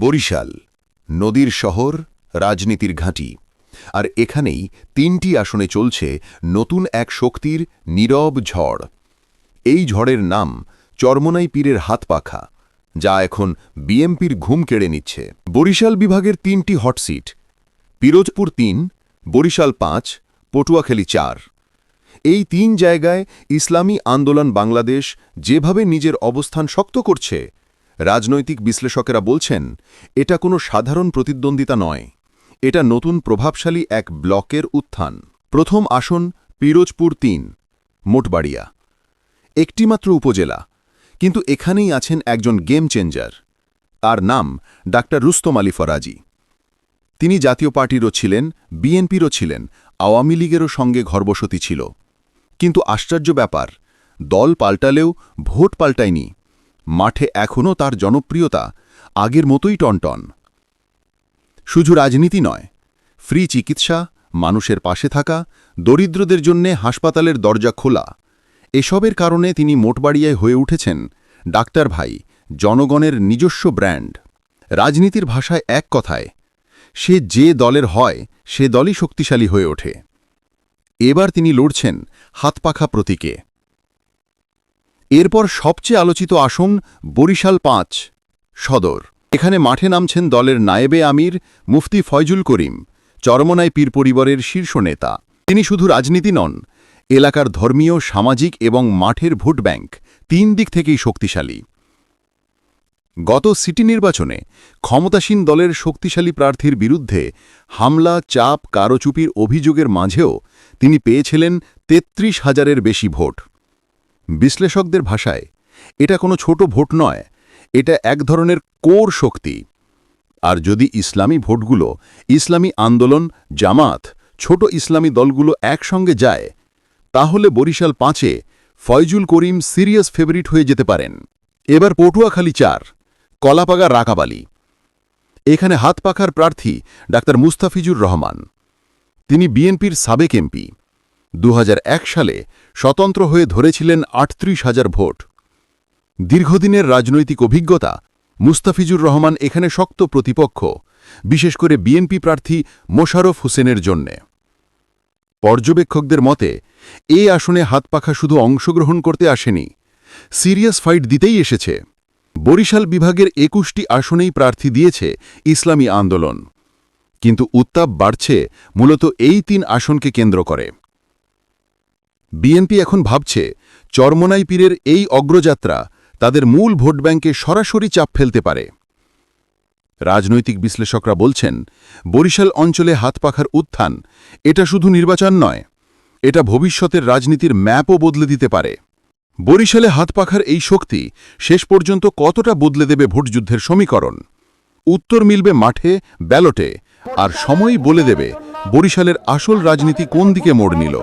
বরিশাল, নদীর শহর, রাজনীতির ঘাঁটি। আর এখানেই তিনটি আসনে চলছে নতুন এক শক্তির নীরব ঝড়। এই ঝড়ের নাম চরমনাই পীরের হাতপাখা, যা এখন বিএমপির ঘুম কেড়ে নিচ্ছে। বরিশাল বিভাগের তিনটি হট সিট, পিরোজপুর তিন, বরিশাল পাঁচ, পটুয়াখালী চার। এই তিন জায়গায় ইসলামী আন্দোলন বাংলাদেশ যেভাবে নিজের অবস্থান শক্ত করছে রাজনৈতিক বিশ্লেষকেরা বলছেন, এটা কোনো সাধারণ প্রতিদ্বন্দ্বিতা নয়। এটা নতুন প্রভাবশালী এক ব্লকের উত্থান। প্রথম আসন পিরোজপুর তিন, মোটবাড়িয়া। একটিমাত্র উপজেলা, কিন্তু এখানেই আছেন একজন গেম চেঞ্জার। তার নাম ডাক্তার রুস্তম আলী ফরাজি। তিনি জাতীয় পার্টিরও ছিলেন, বিএনপিরও ছিলেন, আওয়ামী লীগেরও সঙ্গে ঘরবসতি ছিল। কিন্তু আশ্চর্য ব্যাপার, দল পাল্টালেও ভোট পাল্টায়নি। মাঠে এখনও তার জনপ্রিয়তা আগের মতোই টনটন। শুধু রাজনীতি নয়, ফ্রি চিকিৎসা, মানুষের পাশে থাকা, দরিদ্রদের জন্যে হাসপাতালের দরজা খোলা, এসবের কারণে তিনি মোটবাড়িয়ায় হয়ে উঠেছেন ডাক্তার ভাই, জনগণের নিজস্ব ব্র্যান্ড। রাজনীতির ভাষায় এক কথায়, সে যে দলের হয়, সে দলই শক্তিশালী হয়ে ওঠে। এবার তিনি লড়ছেন হাতপাখা প্রতীকে। এরপর সবচেয়ে আলোচিত আসন বরিশাল পাঁচ, সদর। এখানে মাঠে নামছেন দলের নায়েবে আমির, মুফতি ফয়জুল করিম, চরমনাই পীর পরিবারের শীর্ষ নেতা। তিনি শুধু রাজনীতি নন, এলাকার ধর্মীয়, সামাজিক এবং মাঠের ভোট ব্যাংক তিন দিক থেকেই শক্তিশালী। গত সিটি নির্বাচনে ক্ষমতাসীন দলের শক্তিশালী প্রার্থীর বিরুদ্ধে হামলা, চাপ, কারচুপির অভিযোগের মাঝেও তিনি পেয়েছিলেন তেত্রিশ হাজারের বেশি ভোট। বিশ্লেষকদের ভাষায়, এটা কোনো ছোট ভোট নয়, এটা এক ধরনের কোর শক্তি। আর যদি ইসলামী ভোটগুলো, ইসলামী আন্দোলন, জামাত, ছোট ইসলামী দলগুলো একসঙ্গে যায়, তাহলে বরিশাল পাঁচে ফয়জুল করিম সিরিয়াস ফেভারিট হয়ে যেতে পারেন। এবার পটুয়াখালী চার, কলাপাগা রাকাবালি। এখানে হাত পাখার প্রার্থী ডাক্তার মুস্তাফিজুর রহমান। তিনি বিএনপির সাবেক এমপি। দু হাজার এক সালে স্বতন্ত্র হয়ে ধরেছিলেন আটত্রিশ হাজার ভোট। দীর্ঘদিনের রাজনৈতিক অভিজ্ঞতা মুস্তাফিজুর রহমান এখানে শক্ত প্রতিপক্ষ, বিশেষ করে বিএনপি প্রার্থী মোশারফ হোসেনের জন্যে। পর্যবেক্ষকদের মতে, এ আসনে হাতপাখা শুধু অংশগ্রহণ করতে আসেনি, সিরিয়াস ফাইট দিতেই এসেছে। বরিশাল বিভাগের একুশটি আসনেই প্রার্থী দিয়েছে ইসলামী আন্দোলন। কিন্তু উত্তাপ বাড়ছে মূলত এই তিন আসনকে কেন্দ্র করে। বিএনপি এখন ভাবছে, চরমনাই পীরের এই অগ্রযাত্রা তাদের মূল ভোট ব্যাংকে সরাসরি চাপ ফেলতে পারে। রাজনৈতিক বিশ্লেষকরা বলছেন, বরিশাল অঞ্চলে হাতপাখার উত্থান, এটা শুধু নির্বাচন নয়, এটা ভবিষ্যতের রাজনীতির ম্যাপও বদলে দিতে পারে। বরিশালে হাতপাখার এই শক্তি শেষ পর্যন্ত কতটা বদলে দেবে ভোটযুদ্ধের সমীকরণ? উত্তর মিলবে মাঠে, ব্যালটে, আর সময়ই বলে দেবে বরিশালের আসল রাজনীতি কোন দিকে মোড় নিল।